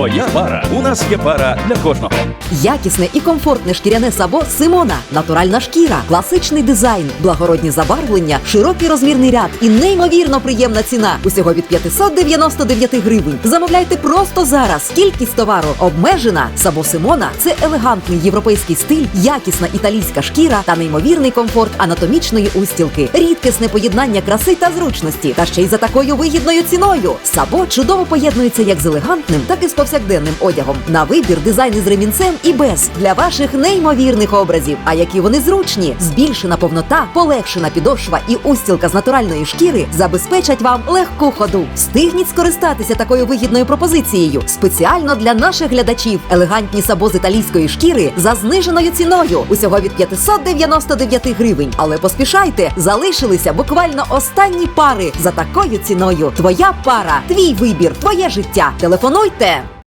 Твоя пара. У нас є пара для кожного. Якісне і комфортне шкіряне сабо Симона, натуральна шкіра, класичний дизайн, благородні забарвлення, широкий розмірний ряд і неймовірно приємна ціна. Усього від 599 гривень. Замовляйте просто зараз. Кількість товару обмежена. Сабо Симона це елегантний європейський стиль, якісна італійська шкіра та неймовірний комфорт анатомічної устілки, рідкісне поєднання краси та зручності, та ще й за такою вигідною ціною. Сабо чудово поєднується як з елегантним, так і з повсякденним одягом. На вибір дизайни з ремінцем і без для ваших неймовірних образів. А які вони зручні, збільшена повнота, полегшена підошва і устілка з натуральної шкіри забезпечать вам легку ходу. Встигніть скористатися такою вигідною пропозицією. Спеціально для наших глядачів елегантні сабо з італійської шкіри за зниженою ціною. Усього від 599 гривень. Але поспішайте, залишилися буквально останні пари за такою ціною. Твоя пара, твій вибір, твоє життя. Телефонуйте.